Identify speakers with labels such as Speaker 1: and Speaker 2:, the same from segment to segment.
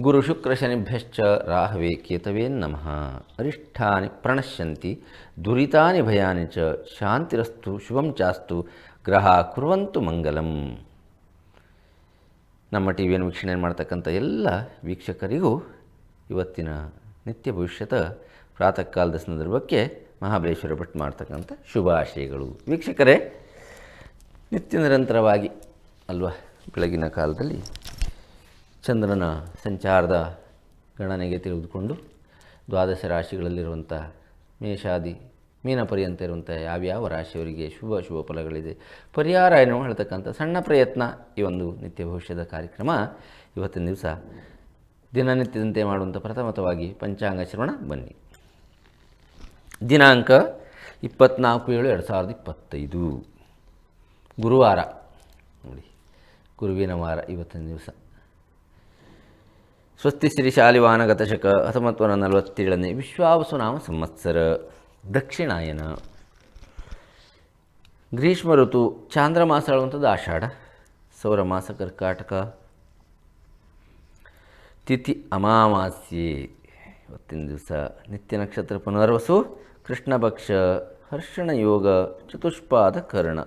Speaker 1: ಗುರು ಶುಕ್ರ ಶನಿಭ್ಯಶ್ಚ ರಾಹವೇ ಕೇತವೇ ನಮಃ. ಅರಿಷ್ಠಾನಿ ಪ್ರಣಶ್ಯಂತಿ, ದುರಿತಾನಿ ಭಯಾನಿ ಚ, ಶಾಂತಿರಸ್ತು ಶುಭಂ ಚಾಸ್ತು, ಗ್ರಹ ಕುರುವಂತು ಮಂಗಲಂ. ನಮ್ಮ ಟಿ ವಿಯನ್ನು ವೀಕ್ಷಣೆ ಮಾಡ್ತಕ್ಕಂಥ ಎಲ್ಲ ವೀಕ್ಷಕರಿಗೂ ಇವತ್ತಿನ ನಿತ್ಯ ಭವಿಷ್ಯದ ಪ್ರಾತಃ ಕಾಲದ ಸಂದರ್ಭಕ್ಕೆ ಮಹಾಬಲೇಶ್ವರ ಭಟ್ ಮಾಡ್ತಕ್ಕಂಥ ಶುಭಾಶಯಗಳು. ವೀಕ್ಷಕರೇ, ನಿತ್ಯ ನಿರಂತರವಾಗಿ, ಅಲ್ವಾ, ಬೆಳಗಿನ ಕಾಲದಲ್ಲಿ ಚಂದ್ರನ ಸಂಚಾರದ ಗಣನೆಗೆ ತಿಳಿದುಕೊಂಡು ದ್ವಾದಶ ರಾಶಿಗಳಲ್ಲಿರುವಂಥ ಮೇಷಾದಿ ಮೀನ ಪರ್ಯಂತ ಇರುವಂಥ ಯಾವ್ಯಾವ ರಾಶಿಯವರಿಗೆ ಶುಭ ಶುಭ ಫಲಗಳಿದೆ, ಪರಿಹಾರ ಏನು ಹೇಳ್ತಕ್ಕಂಥ ಸಣ್ಣ ಪ್ರಯತ್ನ ಈ ಒಂದು ನಿತ್ಯ ಭವಿಷ್ಯದ ಕಾರ್ಯಕ್ರಮ ಇವತ್ತಿನ ದಿವಸ ದಿನನಿತ್ಯದಂತೆ ಮಾಡುವಂಥ ಪ್ರಥಮತವಾಗಿ ಪಂಚಾಂಗ ಶ್ರವಣ ಬನ್ನಿ. ದಿನಾಂಕ ಇಪ್ಪತ್ನಾಲ್ಕು ಏಳು ಎರಡು ಸಾವಿರದ ಇಪ್ಪತ್ತೈದು. ಗುರುವಾರ. ನೋಡಿ, ಗುರುವಿನ ವಾರ ಇವತ್ತಿನ ದಿವಸ. ಸ್ವಸ್ತಿ ಶ್ರೀ ಗತಶಕ ಹತ್ತೊಂಬತ್ತು ನೂರ ನಲವತ್ತೇಳನೇ ವಿಶ್ವಾವಸು ನಾಮ ಸಂವತ್ಸರ ದಕ್ಷಿಣಾಯನ. ಗ್ರೀಷ್ಮ ಋತು ಚಾಂದ್ರಮಾಸ ಹೇಳುವಂಥದ್ದು ಆಷಾಢ ಸೌರಮಾಸ ಕರ್ಕಾಟಕ, ತಿಥಿ ಅಮಾವಾಸ್ಯೆ. ಇವತ್ತಿನ ದಿವಸ ನಿತ್ಯ ನಕ್ಷತ್ರ ಪುನರ್ವಸು ಕೃಷ್ಣಭಕ್ಷ ಹರ್ಷಣ ಯೋಗ, ಚತುಷ್ಪಾದ ಕರ್ಣ.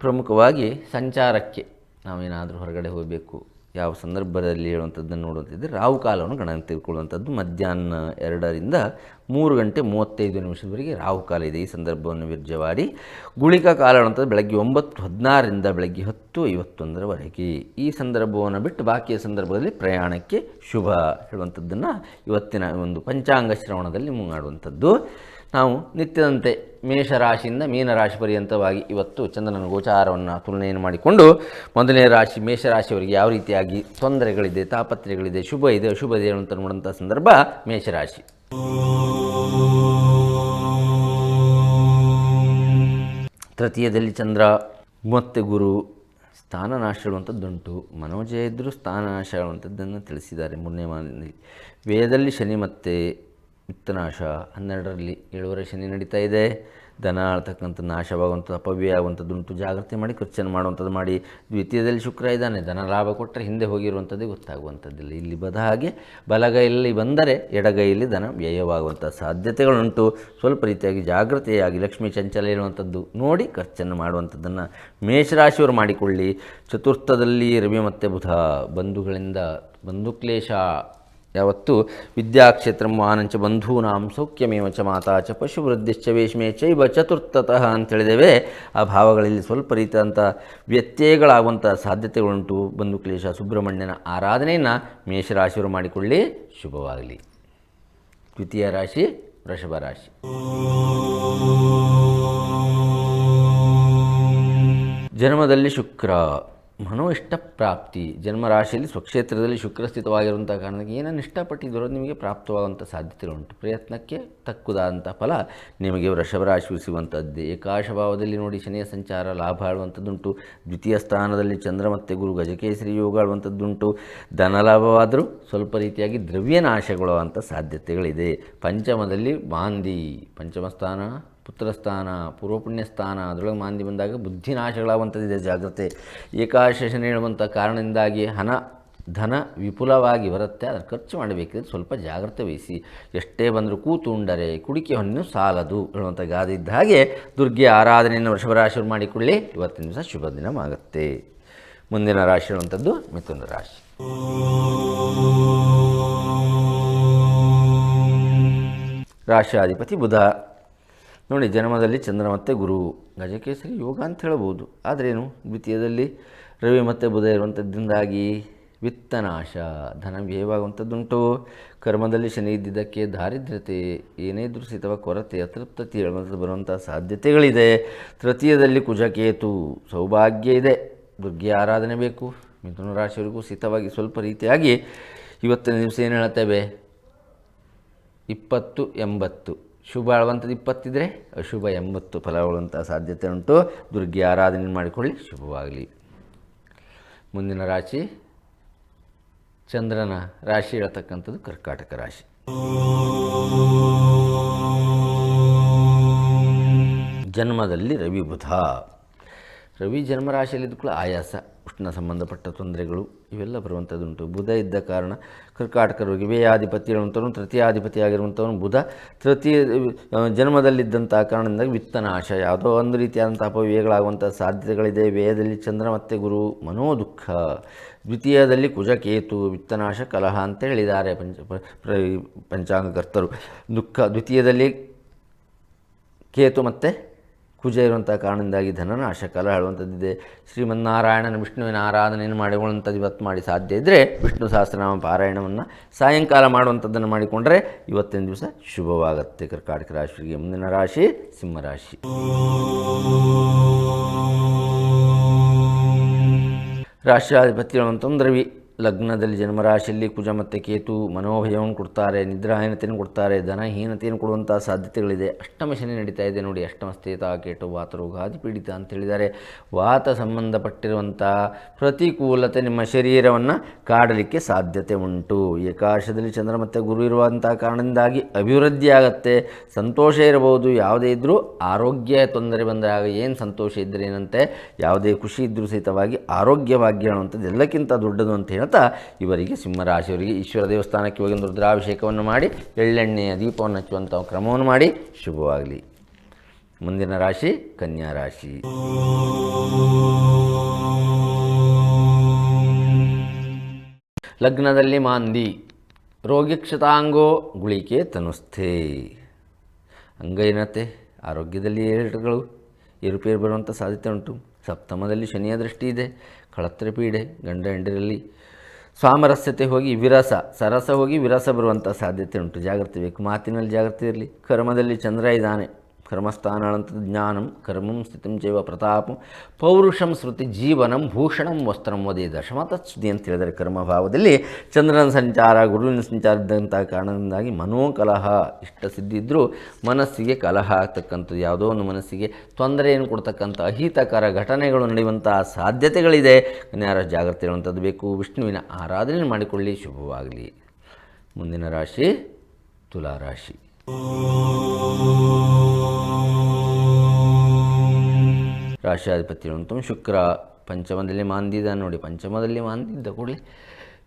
Speaker 1: ಪ್ರಮುಖವಾಗಿ ಸಂಚಾರಕ್ಕೆ ನಾವೇನಾದರೂ ಹೊರಗಡೆ ಹೋಗಬೇಕು. ಯಾವ ಸಂದರ್ಭದಲ್ಲಿ ಹೇಳುವಂಥದ್ದನ್ನು ನೋಡುವಂಥದ್ದು ರಾವು ಕಾಲವನ್ನು ಗಣನೆ ತೆಗೆದುಕೊಳ್ಳುವಂಥದ್ದು. ಮಧ್ಯಾಹ್ನ ಎರಡರಿಂದ ಮೂರು ಗಂಟೆ ಮೂವತ್ತೈದು ನಿಮಿಷದವರೆಗೆ ರಾವು ಕಾಲ ಇದೆ. ಈ ಸಂದರ್ಭವನ್ನು ವಿರ್ಜವಾರಿ ಗುಳಿಕಾ ಕಾಲ ಬೆಳಗ್ಗೆ ಒಂಬತ್ತು ಹದಿನಾರರಿಂದ ಬೆಳಗ್ಗೆ ಹತ್ತು ಐವತ್ತೊಂದರವರೆಗೆ. ಈ ಸಂದರ್ಭವನ್ನು ಬಿಟ್ಟು ಬಾಕಿಯ ಸಂದರ್ಭದಲ್ಲಿ ಪ್ರಯಾಣಕ್ಕೆ ಶುಭ ಹೇಳುವಂಥದ್ದನ್ನು ಇವತ್ತಿನ ಒಂದು ಪಂಚಾಂಗ ಶ್ರವಣದಲ್ಲಿ ಮುಂಗಾಡುವಂಥದ್ದು ನಾವು ನಿತ್ಯದಂತೆ ಮೇಷರಾಶಿಯಿಂದ ಮೀನರಾಶಿ ಪರ್ಯಂತವಾಗಿ ಇವತ್ತು ಚಂದ್ರನ ಗೋಚಾರವನ್ನು ತುಲನೆಯನ್ನು ಮಾಡಿಕೊಂಡು ಮೊದಲನೇ ರಾಶಿ ಮೇಷರಾಶಿಯವರಿಗೆ ಯಾವ ರೀತಿಯಾಗಿ ತೊಂದರೆಗಳಿದೆ ತಾಪತ್ರೆಗಳಿದೆ ಶುಭ ಇದೆ, ಅಶುಭ ಇದೆ ಅಂತ ನೋಡುವಂಥ ಸಂದರ್ಭ ಮೇಷರಾಶಿ. ತೃತೀಯದಲ್ಲಿ ಚಂದ್ರ, ಮತ್ತೆ ಗುರು, ಸ್ಥಾನನಾಶ ಹೇಳುವಂಥದ್ದುಂಟು ಮನೋಜಯ ಇದ್ದರೂ ಸ್ಥಾನನಾಶ ಹೇಳುವಂಥದ್ದನ್ನು ತಿಳಿಸಿದ್ದಾರೆ. ಮೂರನೇ ಮಾನದಲ್ಲಿ ವೇದದಲ್ಲಿ ಶನಿ ಮತ್ತು ವಿತ್ತನಾಶ ಹನ್ನೆರಡರಲ್ಲಿ ಏಳುವರೆ ಶನಿ ನಡೀತಾ ಇದೆ. ದನ ಆಳ್ತಕ್ಕಂಥ ನಾಶವಾಗುವಂಥದ್ದು ಅಪವ್ಯಯ ಆಗುವಂಥದ್ದುಂಟು ಜಾಗ್ರತೆ ಮಾಡಿ ಖರ್ಚನ್ನು ಮಾಡುವಂಥದ್ದು ಮಾಡಿ. ದ್ವಿತೀಯದಲ್ಲಿ ಶುಕ್ರ ಇದ್ದಾನೆ ಧನ ಲಾಭ ಕೊಟ್ಟರೆ ಹಿಂದೆ ಹೋಗಿರುವಂಥದ್ದೇ ಗೊತ್ತಾಗುವಂಥದ್ದಿಲ್ಲ. ಇಲ್ಲಿ ಬದ ಹಾಗೆ ಬಲಗೈಯಲ್ಲಿ ಬಂದರೆ ಎಡಗೈಯಲ್ಲಿ ಧನ ವ್ಯಯವಾಗುವಂಥ ಸಾಧ್ಯತೆಗಳುಂಟು. ಸ್ವಲ್ಪ ರೀತಿಯಾಗಿ ಜಾಗ್ರತೆಯಾಗಿ ಲಕ್ಷ್ಮೀ ಚಂಚಲ ಇರುವಂಥದ್ದು ನೋಡಿ ಖರ್ಚನ್ನು ಮಾಡುವಂಥದ್ದನ್ನು ಮೇಷರಾಶಿಯವರು ಮಾಡಿಕೊಳ್ಳಿ. ಚತುರ್ಥದಲ್ಲಿ ರವಿ ಮತ್ತು ಬುಧ ಬಂಧುಗಳಿಂದ ಬಂಧುಕ್ಲೇಶ ಯಾವತ್ತು ವಿದ್ಯಾಕ್ಷೇತ್ರ ಆನಂಚ ಬಂಧೂನಾಂ ಸೌಖ್ಯಮೇವ ಚ ಮಾತಾ ಚ ಪಶುವೃದ್ಧಿಶ್ಚ ವೇಷ್ಮೇ ಚೈವ ಚತುರ್ಥತಃ ಅಂತೇಳಿದೇವೆ ಆ ಭಾವಗಳಲ್ಲಿ ಸ್ವಲ್ಪ ರೀತಿಯಾದಂಥ ವ್ಯತ್ಯಯಗಳಾಗುವಂಥ ಸಾಧ್ಯತೆಗಳುಂಟು. ಬಂಧು ಕ್ಲೇಶ ಸುಬ್ರಹ್ಮಣ್ಯನ ಆರಾಧನೆಯನ್ನು ಮೇಷರಾಶಿಯವರು ಮಾಡಿಕೊಳ್ಳಿ. ಶುಭವಾಗಲಿ. ದ್ವಿತೀಯ ರಾಶಿ, ವೃಷಭ ರಾಶಿ. ಜನ್ಮದಲ್ಲಿ ಶುಕ್ರ. ಮನೋ ಇಷ್ಟಪ್ರಾಪ್ತಿ ಜನ್ಮರಾಶಿಯಲ್ಲಿ ಸ್ವಕ್ಷೇತ್ರದಲ್ಲಿ ಶುಕ್ರ ಸ್ಥಿತವಾಗಿರುವಂಥ ಕಾರಣಕ್ಕೆ ಏನನ್ನು ಇಷ್ಟಪಟ್ಟಿದ್ದರೂ ನಿಮಗೆ ಪ್ರಾಪ್ತವಾಗುವಂಥ ಸಾಧ್ಯತೆಗಳುಂಟು ಪ್ರಯತ್ನಕ್ಕೆ ತಕ್ಕುದಾದಂಥ ಫಲ ನಿಮಗೆ ವೃಷಭ ರಾಶಿ ಸಿಗುವಂಥದ್ದು. ಏಕಾಶ ಭಾವದಲ್ಲಿ ನೋಡಿ ಶನಿಯ ಸಂಚಾರ ಲಾಭ ಆಳುವಂಥದ್ದುಂಟು. ದ್ವಿತೀಯ ಸ್ಥಾನದಲ್ಲಿ ಚಂದ್ರ ಮತ್ತು ಗುರು ಗಜಕೇಸರಿ ಯೋಗ ಆಳುವಂಥದ್ದುಂಟು. ಧನ ಲಾಭವಾದರೂ ಸ್ವಲ್ಪ ರೀತಿಯಾಗಿ ದ್ರವ್ಯನಾಶಗೊಳ್ಳುವಂಥ ಸಾಧ್ಯತೆಗಳಿದೆ. ಪಂಚಮದಲ್ಲಿ ಮಾಂದಿ ಪಂಚಮ ಸ್ಥಾನ ಪುತ್ರಸ್ಥಾನ ಪೂರ್ವಪುಣ್ಯ ಸ್ಥಾನ ಅದರೊಳಗೆ ಮಾಂದಿ ಬಂದಾಗ ಬುದ್ಧಿನಾಶಗಳಾಗುವಂಥದ್ದಿದೆ ಜಾಗ್ರತೆ ಏಕಾಶ ನೀಡುವಂಥ ಹೇಳುವಂಥ ಕಾರಣದಿಂದಾಗಿ ಹಣ ಧನ ವಿಪುಲವಾಗಿ ಬರುತ್ತೆ. ಅದನ್ನು ಖರ್ಚು ಮಾಡಬೇಕಿದ್ರೆ ಸ್ವಲ್ಪ ಜಾಗ್ರತೆ ವಹಿಸಿ. ಎಷ್ಟೇ ಬಂದರೂ ಕೂತು ಉಂಡರೆ, ಕುಡಿಕೆ ಹೊನ್ನು ಸಾಲದು ಹೇಳುವಂಥ ಗಾದೆ ಇದ್ದ ಹಾಗೆ ದುರ್ಗೆ ಆರಾಧನೆಯನ್ನು ವೃಷಭರಾಶಿಯವರು ಮಾಡಿಕೊಳ್ಳಿ. ಇವತ್ತಿನ ದಿವಸ ಶುಭ ದಿನವಾಗುತ್ತೆ. ಮುಂದಿನ ರಾಶಿ ಹೇಳುವಂಥದ್ದು ಮಿಥುನ ರಾಶಿ. ರಾಶಿಯಾಧಿಪತಿ ಬುಧ. ನೋಡಿ, ಜನ್ಮದಲ್ಲಿ ಚಂದ್ರ ಮತ್ತು ಗುರು, ಗಜಕೇಸರಿ ಯೋಗ ಅಂತ ಹೇಳ್ಬೋದು. ಆದ್ರೇನು? ದ್ವಿತೀಯದಲ್ಲಿ ರವಿ ಮತ್ತು ಬುಧ ಇರುವಂಥದ್ದಿಂದಾಗಿ ವಿತ್ತನಾಶ, ಧನ ವ್ಯಯವಾಗುವಂಥದ್ದುಂಟು ಕರ್ಮದಲ್ಲಿ ಶನಿ ಇದ್ದಿದ್ದಕ್ಕೆ ದಾರಿದ್ರ್ಯತೆ, ಏನೇ ದೃಶ್ಯಿತವ ಕೊರತೆ ಅತೃಪ್ತತೆ ಹೇಳುವಂಥದ್ದು ಬರುವಂಥ ಸಾಧ್ಯತೆಗಳಿದೆ. ತೃತೀಯದಲ್ಲಿ ಕುಜಕೇತು, ಸೌಭಾಗ್ಯ ಇದೆ. ದುರ್ಗೆ ಆರಾಧನೆ ಬೇಕು. ಮಿಥುನ ರಾಶಿಯವರಿಗೂ ಸಿತವಾಗಿ ಸ್ವಲ್ಪ ರೀತಿಯಾಗಿ ಇವತ್ತಿನ ದಿವಸ ಏನು ಹೇಳ್ತೇವೆ ಇಪ್ಪತ್ತು ಎಂಬತ್ತು. ಶುಭ ಅಳವಂಥದ್ದು ಇಪ್ಪತ್ತಿದ್ರೆ ಅಶುಭ ಎಂಬತ್ತು ಫಲಗೊಳ್ಳುವಂಥ ಸಾಧ್ಯತೆ ಉಂಟು. ದುರ್ಗೆ ಆರಾಧನೆ ಮಾಡಿಕೊಳ್ಳಿ, ಶುಭವಾಗಲಿ. ಮುಂದಿನ ರಾಶಿ, ಚಂದ್ರನ ರಾಶಿ ಹೇಳ್ತಕ್ಕಂಥದ್ದು ಕರ್ಕಾಟಕ ರಾಶಿ. ಜನ್ಮದಲ್ಲಿ ರವಿ ಬುಧ ರವಿ ಜನ್ಮರಾಶಿಯಲ್ಲಿದ್ದು ಕೂಡ ಆಯಾಸ, ಉಷ್ಣ ಸಂಬಂಧಪಟ್ಟ ತೊಂದರೆಗಳು ಇವೆಲ್ಲ ಬರುವಂಥದ್ದುಂಟು. ಬುಧ ಇದ್ದ ಕಾರಣ ಹೇಳುವಂಥವನು ತೃತೀಯಾಧಿಪತಿ ಆಗಿರುವಂಥವನು ಬುಧ, ತೃತೀಯ ಜನ್ಮದಲ್ಲಿದ್ದಂಥ ಕಾರಣದಿಂದಾಗಿ ವಿತ್ತನಾಶ ಯಾವುದೋ ಒಂದು ರೀತಿಯಾದಂಥ ಅಪವ್ಯಯಗಳಾಗುವಂಥ ಸಾಧ್ಯತೆಗಳಿದೆ. ವ್ಯಯದಲ್ಲಿ ಚಂದ್ರ ಮತ್ತೆ ಗುರು, ಮನೋದುಃಖ. ದ್ವಿತೀಯದಲ್ಲಿ ಕುಜಕೇತು, ವಿತ್ತನಾಶ, ಕಲಹ ಅಂತ ಹೇಳಿದ್ದಾರೆ ಪಂಚ ಪಂಚಾಂಗಕರ್ತರು. ದುಃಖ, ದ್ವಿತೀಯದಲ್ಲಿ ಕೇತು ಮತ್ತು ಕುಜ ಇರುವಂಥ ಕಾರಣದಿಂದಾಗಿ ಧನನಾಶ ಕಲ ಹೇಳುವಂಥದ್ದಿದೆ ಶ್ರೀಮನ್ನಾರಾಯಣನ ವಿಷ್ಣುವಿನ ಆರಾಧನೆಯನ್ನು ಮಾಡಿಕೊಳ್ಳುವಂಥದ್ದು ಇವತ್ತು ಮಾಡಿ ಸಾಧ್ಯ ಇದ್ದರೆ ವಿಷ್ಣು ಸಹಸ್ರನಾಮ ಪಾರಾಯಣವನ್ನು ಸಾಯಂಕಾಲ ಮಾಡುವಂಥದ್ದನ್ನು ಮಾಡಿಕೊಂಡ್ರೆ ಇವತ್ತಿನ ದಿವಸ ಶುಭವಾಗುತ್ತೆ. ಕರ್ಕಾಟಕ ರಾಶಿಗೆ ಮುಂದಿನ ರಾಶಿ ಸಿಂಹರಾಶಿ ರಾಷ್ಟ್ರಾಧಿಪತಿ ಹೇಳುವಂಥ ರವಿ ಲಗ್ನದಲ್ಲಿ ಜನ್ಮರಾಶಿಯಲ್ಲಿ ಕುಜ ಮತ್ತು ಕೇತು ಮನೋಭಯವನ್ನು ಕೊಡ್ತಾರೆ, ನಿದ್ರಾಹೀನತೆಯನ್ನು ಕೊಡ್ತಾರೆ, ಧನಹೀನತೆಯನ್ನು ಕೊಡುವಂಥ ಸಾಧ್ಯತೆಗಳಿದೆ. ಅಷ್ಟಮ ಶನಿ ನಡೀತಾ ಇದೆ ನೋಡಿ. ಅಷ್ಟಮ ಸ್ಥೇತ ಕೇಟು ವಾತರೋಗಾದಿ ಪೀಡಿತ ಅಂತ ಹೇಳಿದ್ದಾರೆ. ವಾತ ಸಂಬಂಧಪಟ್ಟಿರುವಂಥ ಪ್ರತಿಕೂಲತೆ ನಿಮ್ಮ ಶರೀರವನ್ನು ಕಾಡಲಿಕ್ಕೆ ಸಾಧ್ಯತೆ ಉಂಟು. ಏಕಾಶದಲ್ಲಿ ಚಂದ್ರ ಮತ್ತು ಗುರು ಇರುವಂಥ ಕಾರಣದಿಂದಾಗಿ ಅಭಿವೃದ್ಧಿ ಆಗುತ್ತೆ. ಸಂತೋಷ ಇರಬಹುದು. ಯಾವುದೇ ಇದ್ದರೂ ಆರೋಗ್ಯ ತೊಂದರೆ ಬಂದಾಗ ಏನು ಸಂತೋಷ ಇದ್ದರೆ ಏನಂತೆ? ಯಾವುದೇ ಖುಷಿ ಇದ್ದರೂ ಸಹಿತವಾಗಿ ಆರೋಗ್ಯವಾಗಿ ಅನ್ನುವಂಥದ್ದು ಎಲ್ಲಕ್ಕಿಂತ ದೊಡ್ಡದು ಅಂತ ಹೇಳ್ತಾ ಇವರಿಗೆ ಸಿಂಹರಾಶಿಯವರಿಗೆ ಈಶ್ವರ ದೇವಸ್ಥಾನಕ್ಕೆ ಹೋಗಿ ರುದ್ರಾಭಿಷೇಕವನ್ನು ಮಾಡಿ ಎಳ್ಳೆಣ್ಣೆಯ ದೀಪವನ್ನು ಹಚ್ಚುವಂಥ ಕ್ರಮವನ್ನು ಮಾಡಿ ಶುಭವಾಗಲಿ. ಮುಂದಿನ ರಾಶಿ ಕನ್ಯಾ ರಾಶಿ. ಲಗ್ನದಲ್ಲಿ ಮಾಂದಿ, ರೋಗಿಕ್ಷತಾಂಗೋ ಗುಳಿಕೆ ತನುಸ್ಥೆ. ಅಂಗೈನತೆ, ಆರೋಗ್ಯದಲ್ಲಿ ಏರುಗಳು ಏರುಪೇರು ಬರುವಂಥ ಸಾಧ್ಯತೆ ಉಂಟು. ಸಪ್ತಮದಲ್ಲಿ ಶನಿಯ ದೃಷ್ಟಿ ಇದೆ, ಕಳತ್ರ ಪೀಡೆ, ಗಂಡ ಹೆಂಡರಲ್ಲಿ ಸಾಮರಸ್ಯತೆ ಹೋಗಿ ವಿರಸ, ಸರಸ ಹೋಗಿ ವಿರಸ ಬರುವಂಥ ಸಾಧ್ಯತೆ ಉಂಟು. ಜಾಗ್ರತೆ ಬೇಕು. ಮಾತಿನಲ್ಲಿ ಜಾಗ್ರತೆ ಇರಲಿ. ಕರ್ಮದಲ್ಲಿ ಚಂದ್ರ ಇದ್ದಾನೆ ಕರ್ಮಸ್ಥಾನಂತ ಜ್ಞಾನಂ ಕರ್ಮಂ ಸ್ಥಿತಂ ಚೈವ ಪ್ರತಾಪಂ ಪೌರುಷಂ ಶ್ರುತಿ ಜೀವನಂ ಭೂಷಣಂ ವಸ್ತ್ರಂ ದಶಮ ತತ್ಸುದಿ ಅಂತ ಹೇಳಿದರೆ ಕರ್ಮಭಾವದಲ್ಲಿ. ಚಂದ್ರನ ಸಂಚಾರ, ಗುರುವಿನ ಸಂಚಾರ ಇದ್ದಂಥ ಕಾರಣದಿಂದಾಗಿ ಮನೋಕಲಹ ಇಷ್ಟ ಸಿದ್ಧಿ ಇದ್ದರೂ ಮನಸ್ಸಿಗೆ ಕಲಹ ಆಗ್ತಕ್ಕಂಥದ್ದು. ಯಾವುದೋ ಒಂದು ಮನಸ್ಸಿಗೆ ತೊಂದರೆಯನ್ನು ಕೊಡ್ತಕ್ಕಂಥ ಅಹಿತಕರ ಘಟನೆಗಳು ನಡೆಯುವಂಥ ಸಾಧ್ಯತೆಗಳಿದೆ. ಯಾರ ಜಾಗ್ರತೆ ಇರುವಂಥದ್ದು ಬೇಕು. ವಿಷ್ಣುವಿನ ಆರಾಧನೆ ಮಾಡಿಕೊಳ್ಳಿ. ಶುಭವಾಗಲಿ. ಮುಂದಿನ ರಾಶಿ ತುಲಾ ರಾಶಿ ಉಂಟು ಶುಕ್ರ ಪಂಚಮದಲ್ಲಿ ಮಾಂದಿದ ನೋಡಿ, ಪಂಚಮದಲ್ಲಿ ಮಾಂದಿದ್ದ ಕೂಡಲೇ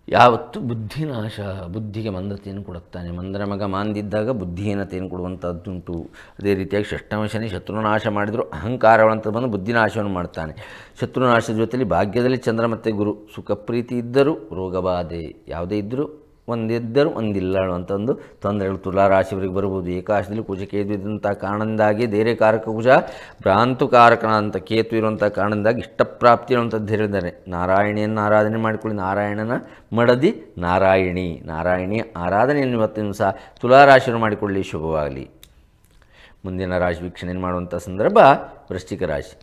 Speaker 1: ಯಾವತ್ತು ಬುದ್ಧಿನಾಶ ಬುದ್ಧಿಗೆ ಮಂದತೆಯನ್ನು ಕೊಡುತ್ತಾನೆ. ಮಂದರ ಮಗ ಮಾಂದಿದ್ದಾಗ ಬುದ್ಧಿಹೀನತೆಯನ್ನು ಕೊಡುವಂಥದ್ದುಂಟು. ಅದೇ ರೀತಿಯಾಗಿ ಷಷ್ಟಮ ಶನಿ ಶತ್ರುನಾಶ ಮಾಡಿದರೂ ಅಹಂಕಾರವಂತ ಬಂದು ಬುದ್ಧಿನಾಶವನ್ನು ಮಾಡ್ತಾನೆ. ಶತ್ರುನಾಶದ ಜೊತೆಯಲ್ಲಿ ಭಾಗ್ಯದಲ್ಲಿ ಚಂದ್ರ ಮತ್ತು ಗುರು ಸುಖ ಪ್ರೀತಿ ಇದ್ದರೂ ರೋಗಬಾಧೆ ಯಾವುದೇ ಇದ್ದರೂ ಒಂದಿದ್ದರೂ ಒಂದಿಲ್ಲ ಅಂತಂದು ತೊಂದರೆಗಳು ತುಲಾರಾಶಿಯವರಿಗೆ ಬರ್ಬೋದು ಏಕಾಶದಲ್ಲಿ ಕುಜ ಕೇತು ಇದ್ದಂಥ ಕಾರಣದಿಂದಾಗಿ ಧೈರ್ಯ ಕಾರಕ ಕುಜ ಭ್ರಾಂತುಕಾರಕನಾದಂಥ ಕೇತು ಇರುವಂಥ ಕಾರಣದಿಂದಾಗಿ ಇಷ್ಟಪ್ರಾಪ್ತಿ ಇರುವಂಥದ್ದು ಹೇಳಿದ್ದಾರೆ ನಾರಾಯಣಿಯನ್ನು ಆರಾಧನೆ ಮಾಡಿಕೊಳ್ಳಿ. ನಾರಾಯಣನ ಮಡದಿ ನಾರಾಯಣಿ. ನಾರಾಯಣಿ ಆರಾಧನೆಯನ್ನು ಇವತ್ತಿನ ಸಹ ತುಲಾರಾಶಿಯನ್ನು ಮಾಡಿಕೊಳ್ಳಿ. ಶುಭವಾಗಲಿ. ಮುಂದಿನ ರಾಶಿ ವೀಕ್ಷಣೆ ಮಾಡುವಂಥ ಸಂದರ್ಭ ವೃಶ್ಚಿಕ ರಾಶಿ.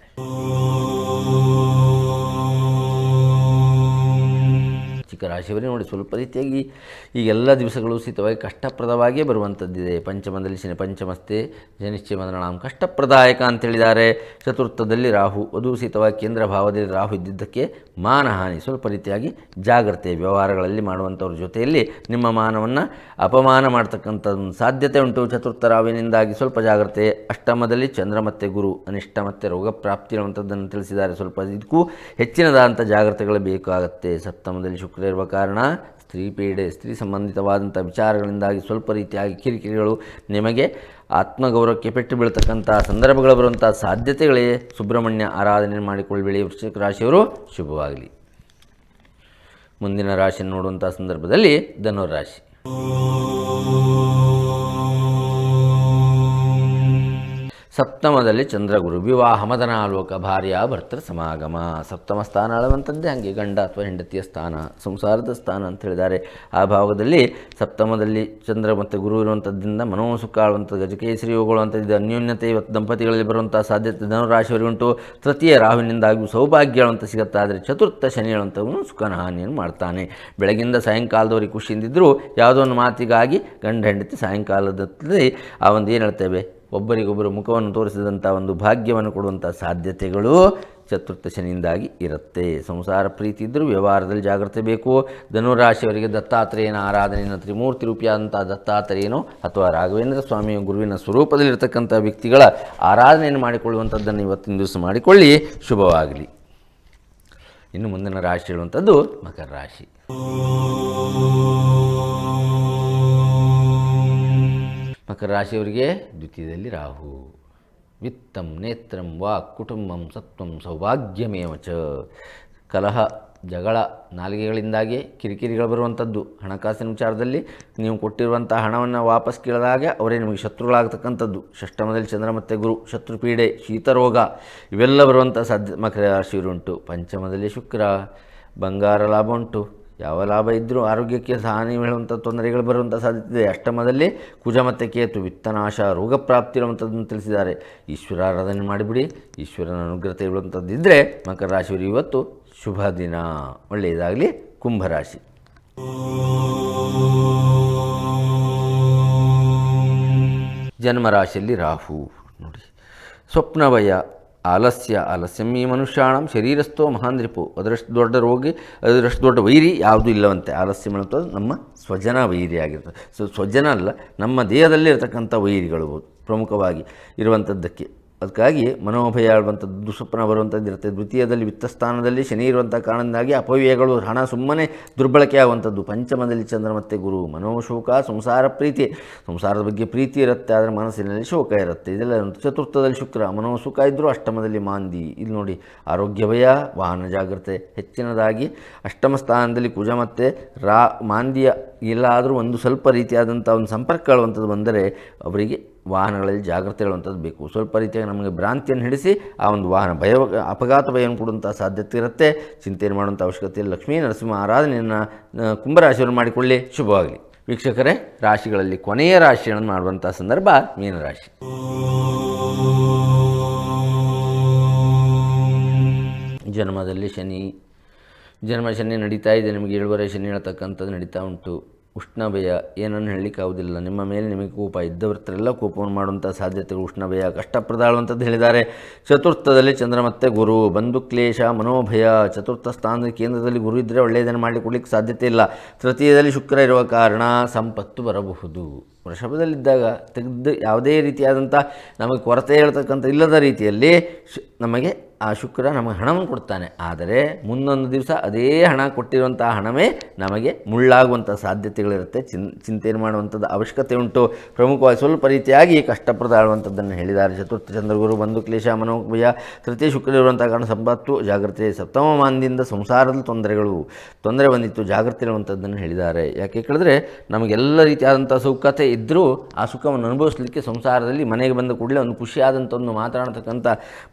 Speaker 1: ವೃಶ್ಚಿಕ ನೋಡಿ ಸ್ವಲ್ಪ ರೀತಿಯಾಗಿ ಈ ಎಲ್ಲ ದಿವಸಗಳು ಸಹಿತವಾಗಿ ಕಷ್ಟಪ್ರದವಾಗಿಯೇ ಬರುವಂಥದ್ದಿದೆ. ಪಂಚಮದಲ್ಲಿ ಶನಿ ಪಂಚಮಸ್ತೆ ಜನಿಶ್ಚಯ ನಾಮ ಕಷ್ಟಪ್ರದಾಯಕ ಅಂತ ಹೇಳಿದ್ದಾರೆ. ಚತುರ್ಥದಲ್ಲಿ ರಾಹು, ಅದು ಸಹಿತವಾಗಿ ಕೇಂದ್ರ ಭಾವದಲ್ಲಿ ರಾಹು ಇದ್ದಿದ್ದಕ್ಕೆ ಮಾನಹಾನಿ. ಸ್ವಲ್ಪ ರೀತಿಯಾಗಿ ಜಾಗ್ರತೆ ವ್ಯವಹಾರಗಳಲ್ಲಿ ಮಾಡುವಂಥವ್ರ ಜೊತೆಯಲ್ಲಿ ನಿಮ್ಮ ಮಾನವನ್ನು ಅಪಮಾನ ಮಾಡ್ತಕ್ಕಂಥ ಸಾಧ್ಯತೆ ಉಂಟು. ಚತುರ್ಥ ರಾವಿನಿಂದಾಗಿ ಸ್ವಲ್ಪ ಜಾಗ್ರತೆ. ಅಷ್ಟಮದಲ್ಲಿ ಚಂದ್ರ ಮತ್ತೆ ಗುರು, ಅನಿಷ್ಟ ಮತ್ತು ರೋಗ ಪ್ರಾಪ್ತಿ ಇರುವಂಥದ್ದನ್ನು ತಿಳಿಸಿದ್ದಾರೆ. ಸ್ವಲ್ಪ ಇದಕ್ಕೂ ಹೆಚ್ಚಿನದಾದಂಥ ಜಾಗ್ರತೆಗಳು ಬೇಕಾಗುತ್ತೆ. ಸಪ್ತಮದಲ್ಲಿ ಶುಕ್ರ ಇರುವ ಕಾರಣ ಸ್ತ್ರೀ ಪೀಡೆ, ಸ್ತ್ರೀ ಸಂಬಂಧಿತವಾದಂಥ ವಿಚಾರಗಳಿಂದಾಗಿ ಸ್ವಲ್ಪ ರೀತಿಯಾಗಿ ಕಿರಿಕಿರಿಗಳು ನಿಮಗೆ ಆತ್ಮಗೌರವಕ್ಕೆ ಪೆಟ್ಟು ಬೀಳ್ತಕ್ಕಂಥ ಸಂದರ್ಭಗಳು ಬರುವಂಥ ಸಾಧ್ಯತೆಗಳೇ ಸುಬ್ರಹ್ಮಣ್ಯ ಆರಾಧನೆ ಮಾಡಿಕೊಳ್ಳಬೇಡಿ ವೃಶ್ಚಿಕ ರಾಶಿಯವರು. ಶುಭವಾಗಲಿ. ಮುಂದಿನ ರಾಶಿಯನ್ನು ನೋಡುವಂಥ ಸಂದರ್ಭದಲ್ಲಿ ಧನುರಾಶಿ ಸಪ್ತಮದಲ್ಲಿ ಚಂದ್ರಗುರು ವಿವಾಹ ಮದನಾಲೋಕ ಭಾರ್ಯ ಭರ್ತೃ ಸಮಾಗಮ. ಸಪ್ತಮ ಸ್ಥಾನ ಅಳುವಂಥದ್ದೇ ಹಾಗೆ, ಗಂಡ ಅಥವಾ ಹೆಂಡತಿಯ ಸ್ಥಾನ, ಸಂಸಾರದ ಸ್ಥಾನ ಅಂತ ಹೇಳಿದ್ದಾರೆ. ಆ ಭಾವದಲ್ಲಿ ಸಪ್ತಮದಲ್ಲಿ ಚಂದ್ರ ಮತ್ತು ಗುರು ಇರುವಂಥದ್ದರಿಂದ ಮನೋಸುಖ ಆಳುವಂಥ ಗಜಕೇಸರಿ ಅಂತ ಇದು ಅನ್ಯೋನ್ಯತೆ ಇವತ್ತು ದಂಪತಿಗಳಲ್ಲಿ ಬರುವಂಥ ಸಾಧ್ಯತೆ ಧನುರಾಶಿಯವರಿಗುಂಟು, ತೃತೀಯ ರಾಹುವಿನಿಂದಾಗಿ ಸೌಭಾಗ್ಯ ಹೇಳುವಂಥ ಸಿಗುತ್ತಾ ಆದರೆ ಚತುರ್ಥ ಶನಿ ಹೇಳುವಂಥವನು ಸುಖನ ಹಾನಿಯನ್ನು ಮಾಡ್ತಾನೆ. ಬೆಳಗಿಂದ ಸಾಯಂಕಾಲದವರೆಗೆ ಖುಷಿಯಿಂದಿದ್ದರೂ ಯಾವುದೋ ಒಂದು ಮಾತಿಗಾಗಿ ಗಂಡ ಹೆಂಡತಿ ಸಾಯಂಕಾಲದಲ್ಲಿ ಆ ಒಂದು ಏನು ಹೇಳ್ತೇವೆ ಒಬ್ಬರಿಗೊಬ್ಬರು ಮುಖವನ್ನು ತೋರಿಸಿದಂಥ ಒಂದು ಭಾಗ್ಯವನ್ನು ಕೊಡುವಂಥ ಸಾಧ್ಯತೆಗಳು ಚತುರ್ಥ ಶನಿಯಿಂದಾಗಿ ಇರುತ್ತೆ. ಸಂಸಾರ ಪ್ರೀತಿ ಇದ್ದರೂ ವ್ಯವಹಾರದಲ್ಲಿ ಜಾಗ್ರತೆ ಬೇಕು. ಧನುರಾಶಿಯವರಿಗೆ ದತ್ತಾತ್ರೇಯನ ಆರಾಧನೆಯನ್ನು ತ್ರಿಮೂರ್ತಿ ರೂಪಿಯಾದಂಥ ದತ್ತಾತ್ರೇಯನೋ ಅಥವಾ ರಾಘವೇಂದ್ರ ಸ್ವಾಮಿಯ ಗುರುವಿನ ಸ್ವರೂಪದಲ್ಲಿರ್ತಕ್ಕಂಥ ವ್ಯಕ್ತಿಗಳ ಆರಾಧನೆಯನ್ನು ಮಾಡಿಕೊಳ್ಳುವಂಥದ್ದನ್ನು ಇವತ್ತಿನ ದಿವಸ ಮಾಡಿಕೊಳ್ಳಿ. ಶುಭವಾಗಲಿ. ಇನ್ನು ಮುಂದಿನ ರಾಶಿ ಹೇಳುವಂಥದ್ದು ಮಕರ ರಾಶಿ. ಮಕರ ರಾಶಿಯವರಿಗೆ ದ್ವಿತೀಯದಲ್ಲಿ ರಾಹು. ವಿತ್ತಂ ನೇತ್ರಂ ವಾಕ್ ಕುಟುಂಬಂ ಸತ್ವಂ ಸೌಭಾಗ್ಯಮೇವ ಚ. ಕಲಹ, ಜಗಳ, ನಾಲಿಗೆಗಳಿಂದಾಗಿ ಕಿರಿಕಿರಿಗಳು ಬರುವಂಥದ್ದು. ಹಣಕಾಸಿನ ವಿಚಾರದಲ್ಲಿ ನೀವು ಕೊಟ್ಟಿರುವಂಥ ಹಣವನ್ನು ವಾಪಸ್ ಕೇಳಿದಾಗ ಅವರೇ ನಿಮಗೆ ಶತ್ರುಗಳಾಗತಕ್ಕಂಥದ್ದು. ಷಷ್ಟಮದಲ್ಲಿ ಚಂದ್ರ ಮತ್ತು ಗುರು, ಶತ್ರುಪೀಡೆ, ಶೀತರೋಗ ಇವೆಲ್ಲ ಬರುವಂಥ ಸಾಧ್ಯ ಮಕರ ರಾಶಿಯವರುಂಟು. ಪಂಚಮದಲ್ಲಿ ಶುಕ್ರ, ಬಂಗಾರ ಲಾಭ ಉಂಟು. ಯಾವ ಲಾಭ ಇದ್ದರೂ ಆರೋಗ್ಯಕ್ಕೆ ಹಾನಿ ಹೇಳುವಂಥ ತೊಂದರೆಗಳು ಬರುವಂಥ ಸಾಧ್ಯತೆ ಇದೆ. ಅಷ್ಟಮದಲ್ಲಿ ಕುಜ ಮತ್ತು ಕೇತು, ವಿತ್ತನಾಶ, ರೋಗ ಪ್ರಾಪ್ತಿ ಇರುವಂಥದ್ದನ್ನು ತಿಳಿಸಿದ್ದಾರೆ. ಈಶ್ವರ ಆರಾಧನೆ ಮಾಡಿಬಿಡಿ. ಈಶ್ವರನ ಅನುಗ್ರಹತೆ ಇರುವಂಥದ್ದಿದ್ದರೆ ಮಕರ ರಾಶಿಯವರು ಇವತ್ತು ಶುಭ ದಿನ. ಒಳ್ಳೆಯದಾಗಲಿ ಕುಂಭರಾಶಿ ಜನ್ಮರಾಶಿಯಲ್ಲಿ ರಾಹು. ನೋಡಿ ಸ್ವಪ್ನಭಯ ಆಲಸ್ಯ ಆಲಸ್ಯಂ ಈ ಮನುಷ್ಯಾಣಂ ಶರೀರಸ್ಥೋ ಮಹಾಂದ್ರಿಪು. ಅದರಷ್ಟು ದೊಡ್ಡ ರೋಗಿ, ಅದರಷ್ಟು ದೊಡ್ಡ ವೈರಿ ಯಾವುದೂ ಇಲ್ಲವಂತೆ. ಆಲಸ್ಯ ಅನ್ನೋದು ನಮ್ಮ ಸ್ವಜನ ವೈರಿ ಆಗಿರ್ತದೆ. ಸೊ ಸ್ವಜನ ಅಲ್ಲ, ನಮ್ಮ ದೇಹದಲ್ಲಿ ಇರತಕ್ಕಂಥ ವೈರಿಗಳು ಪ್ರಮುಖವಾಗಿ ಇರುವಂಥದ್ದಕ್ಕೆ. ಅದಕ್ಕಾಗಿ ಮನೋಭಯ ಆಡುವಂಥದ್ದು ದುಸ್ವಪ್ನ ಬರುವಂಥದ್ದು ಇರುತ್ತೆ. ದ್ವಿತೀಯದಲ್ಲಿ ವಿತ್ತಸ್ಥಾನದಲ್ಲಿ ಶನಿ ಇರುವಂಥ ಕಾರಣದಿಂದಾಗಿ ಅಪವ್ಯಯಗಳು ಹಣ ಸುಮ್ಮನೆ ದುರ್ಬಳಕೆ ಆಗುವಂಥದ್ದು. ಪಂಚಮದಲ್ಲಿ ಚಂದ್ರ ಮತ್ತೆ ಗುರು. ಮನೋಶೋಕ ಸಂಸಾರ ಪ್ರೀತಿ. ಸಂಸಾರದ ಬಗ್ಗೆ ಪ್ರೀತಿ ಇರುತ್ತೆ, ಆದರೆ ಮನಸ್ಸಿನಲ್ಲಿ ಶೋಕ ಇರುತ್ತೆ. ಇದೆಲ್ಲ ಚತುರ್ಥದಲ್ಲಿ ಶುಕ್ರ. ಮನೋಸುಖ ಇದ್ದರೂ ಅಷ್ಟಮದಲ್ಲಿ ಮಾಂದಿ. ಇಲ್ಲಿ ನೋಡಿ, ಆರೋಗ್ಯ ಭಯ, ವಾಹನ ಜಾಗ್ರತೆ ಹೆಚ್ಚಿನದಾಗಿ. ಅಷ್ಟಮ ಸ್ಥಾನದಲ್ಲಿ ಕುಜ ಮತ್ತು ರಾ, ಮಾಂದಿಯ ಎಲ್ಲಾದರೂ ಒಂದು ಸ್ವಲ್ಪ ರೀತಿಯಾದಂಥ ಒಂದು ಸಂಪರ್ಕ ಆಳುವಂಥದ್ದು ಬಂದರೆ ಅವರಿಗೆ ವಾಹನಗಳಲ್ಲಿ ಜಾಗ್ರತೆ ಹೇಳುವಂಥದ್ದು ಬೇಕು. ಸ್ವಲ್ಪ ರೀತಿಯಾಗಿ ನಮಗೆ ಭ್ರಾಂತಿಯನ್ನು ಹಿಡಿಸಿ ಆ ಒಂದು ವಾಹನ ಭಯ, ಅಪಘಾತ ಭಯವನ್ನು ಕೊಡುವಂಥ ಸಾಧ್ಯತೆ ಇರುತ್ತೆ. ಚಿಂತೆಯನ್ನು ಮಾಡುವಂಥ ಅವಶ್ಯಕತೆ ಲಕ್ಷ್ಮೀ ನರಸಿಂಹ ಆರಾಧನೆಯನ್ನು ಕುಂಭರಾಶಿಯನ್ನು ಮಾಡಿಕೊಳ್ಳಿ. ಶುಭವಾಗಲಿ. ವೀಕ್ಷಕರೇ, ರಾಶಿಗಳಲ್ಲಿ ಕೊನೆಯ ರಾಶಿಗಳನ್ನು ಮಾಡುವಂಥ ಸಂದರ್ಭ ಮೀನರಾಶಿ. ಜನ್ಮದಲ್ಲಿ ಶನಿ ಜನ್ಮ ಶನಿ ನಡೀತಾ ಇದೆ. ನಿಮಗೆ ಏಳುವರೆ ಶನಿ ಹೇಳ್ತಕ್ಕಂಥದ್ದು ನಡೀತಾ ಉಂಟು. ಉಷ್ಣ ಭಯ ಏನನ್ನು ಹೇಳಲಿಕ್ಕೆ ಆಗುವುದಿಲ್ಲ. ನಿಮ್ಮ ಮೇಲೆ ನಿಮಗೆ ಕೋಪ ಇದ್ದವರತ್ರೆಲ್ಲ ಕೋಪವನ್ನು ಮಾಡುವಂಥ ಸಾಧ್ಯತೆಗಳು ಉಷ್ಣ ಭಯ ಅಂತದ್ದು ಹೇಳಿದ್ದಾರೆ. ಚತುರ್ಥದಲ್ಲಿ ಚಂದ್ರ ಮತ್ತೆ ಗುರು. ಬಂಧು, ಕ್ಲೇಶ, ಮನೋಭಯ, ಚತುರ್ಥ ಸ್ಥಾನದ ಕೇಂದ್ರದಲ್ಲಿ ಗುರು ಇದ್ದರೆ ಒಳ್ಳೆಯದನ್ನು ಮಾಡಿಕೊಳ್ಳಿಕ್ಕೆ ಸಾಧ್ಯತೆ ಇಲ್ಲ. ತೃತೀಯದಲ್ಲಿ ಶುಕ್ರ ಇರುವ ಕಾರಣ ಸಂಪತ್ತು ಬರಬಹುದು. ವೃಷಭದಲ್ಲಿದ್ದಾಗ ತೆಗೆದು ಯಾವುದೇ ರೀತಿಯಾದಂಥ ನಮಗೆ ಕೊರತೆ ಹೇಳ್ತಕ್ಕಂಥ ಇಲ್ಲದ ರೀತಿಯಲ್ಲಿ ನಮಗೆ ಆ ಶುಕ್ರ ನಮಗೆ ಹಣವನ್ನು ಕೊಡ್ತಾನೆ. ಆದರೆ ಮುಂದೊಂದು ದಿವಸ ಅದೇ ಹಣ ಕೊಟ್ಟಿರುವಂಥ ಹಣವೇ ನಮಗೆ ಮುಳ್ಳಾಗುವಂಥ ಸಾಧ್ಯತೆಗಳಿರುತ್ತೆ. ಚಿನ್ ಚಿಂತೆಯನ್ನು ಮಾಡುವಂಥದ್ದು ಅವಶ್ಯಕತೆ ಉಂಟು. ಪ್ರಮುಖವಾಗಿ ಸ್ವಲ್ಪ ರೀತಿಯಾಗಿ ಕಷ್ಟಪ್ರದ ಆಳುವಂಥದ್ದನ್ನು ಹೇಳಿದ್ದಾರೆ. ಚತುರ್ಥ ಚಂದ್ರಗುರು ಬಂಧು ಕ್ಲೇಶ ಮನೋಭಯ, ತೃತೀಯ ಶುಕ್ರ ಇರುವಂಥ ಕಾರಣ ಸಂಪತ್ತು ಜಾಗೃತಿ ಸಪ್ತಮ ಮಾನದಿಂದ ಸಂಸಾರದ ತೊಂದರೆಗಳು, ತೊಂದರೆ ಬಂದಿತ್ತು ಜಾಗೃತಿ ಇರುವಂಥದ್ದನ್ನು ಹೇಳಿದ್ದಾರೆ. ಯಾಕೆ ಕೇಳಿದ್ರೆ ನಮಗೆಲ್ಲ ರೀತಿಯಾದಂಥ ಸುಖತೆ ಇದ್ದರೂ ಆ ಸುಖವನ್ನು ಅನುಭವಿಸಲಿಕ್ಕೆ ಸಂಸಾರದಲ್ಲಿ ಮನೆಗೆ ಬಂದ ಕೂಡಲೇ ಒಂದು ಖುಷಿಯಾದಂಥ ಒಂದು ಮಾತನಾಡ್ತಕ್ಕಂಥ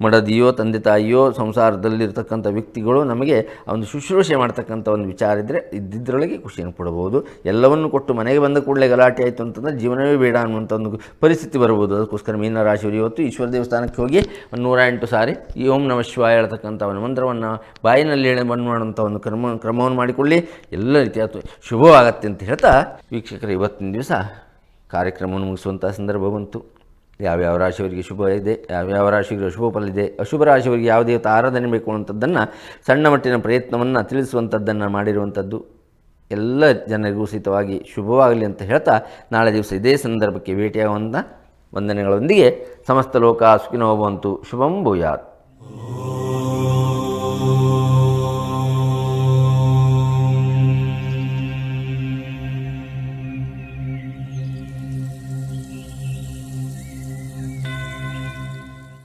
Speaker 1: ಮಡದಿಯೋ ತಂದೆ ತಾಯಿಯೋ ಸಂಸಾರದಲ್ಲಿರ್ತಕ್ಕಂಥ ವ್ಯಕ್ತಿಗಳು ನಮಗೆ ಒಂದು ಶುಶ್ರೂಷೆ ಮಾಡ್ತಕ್ಕಂಥ ಒಂದು ವಿಚಾರ ಇದ್ದರೆ ಇದ್ದಿದ್ದರೊಳಗೆ ಖುಷಿಯನ್ನು ಕೊಡಬಹುದು. ಎಲ್ಲವನ್ನು ಕೊಟ್ಟು ಮನೆಗೆ ಬಂದ ಕೂಡಲೇ ಗಲಾಟೆ ಆಯಿತು ಅಂತಂದರೆ ಜೀವನವೇ ಬೇಡ ಅನ್ನುವಂಥ ಒಂದು ಪರಿಸ್ಥಿತಿ ಬರ್ಬೋದು ಅದಕ್ಕೋಸ್ಕರ ಮೀನ ರಾಶಿಯವರು ಇವತ್ತು ಈಶ್ವರ ದೇವಸ್ಥಾನಕ್ಕೆ ಹೋಗಿ ಒಂದು ನೂರ ಎಂಟು ಸಾರಿ ಈ ಓಂ ನಮ ಶಿವ ಹೇಳ್ತಕ್ಕಂಥ ಒಂದು ಮಂತ್ರವನ್ನು ಬಾಯಿನಲ್ಲಿ ಹೇಳಿ ಬಂದ್ ಮಾಡುವಂಥ ಒಂದು ಕ್ರಮ, ಕ್ರಮವನ್ನು ಮಾಡಿಕೊಳ್ಳಿ. ಎಲ್ಲ ರೀತಿಯ ಶುಭವಾಗತ್ತೆ ಅಂತ ಹೇಳ್ತಾ ವೀಕ್ಷಕರು ಇವತ್ತಿನ ದಿವಸ ಕಾರ್ಯಕ್ರಮವನ್ನು ಮುಗಿಸುವಂಥ ಸಂದರ್ಭ ಬಂತು. ಯಾವ್ಯಾವ ರಾಶಿಯವರಿಗೆ ಶುಭ ಇದೆ ಯಾವ್ಯಾವ ರಾಶಿಗಳಿಗೆ ಅಶುಭ ಫಲ ಇದೆ, ಅಶುಭ ರಾಶಿಯವರಿಗೆ ಯಾವ ದೇವತೆ ಆರಾಧನೆ ಬೇಕು ಅನ್ನುವಂಥದ್ದನ್ನು ಸಣ್ಣ ಮಟ್ಟಿನ ಪ್ರಯತ್ನವನ್ನು ತಿಳಿಸುವಂಥದ್ದನ್ನು ಮಾಡಿರುವಂಥದ್ದು, ಎಲ್ಲ ಜನರಿಗೂ ಸಹಿತವಾಗಿ ಶುಭವಾಗಲಿ ಅಂತ ಹೇಳ್ತಾ ನಾಳೆ ದಿವಸ ಇದೇ ಸಂದರ್ಭಕ್ಕೆ ಭೇಟಿಯಾಗುವಂಥ ವಂದನೆಗಳೊಂದಿಗೆ ಸಮಸ್ತ ಲೋಕ ಸುಖಿನೋ ಭವಂತು. ಶುಭಂ ಭೂಯಾತ್.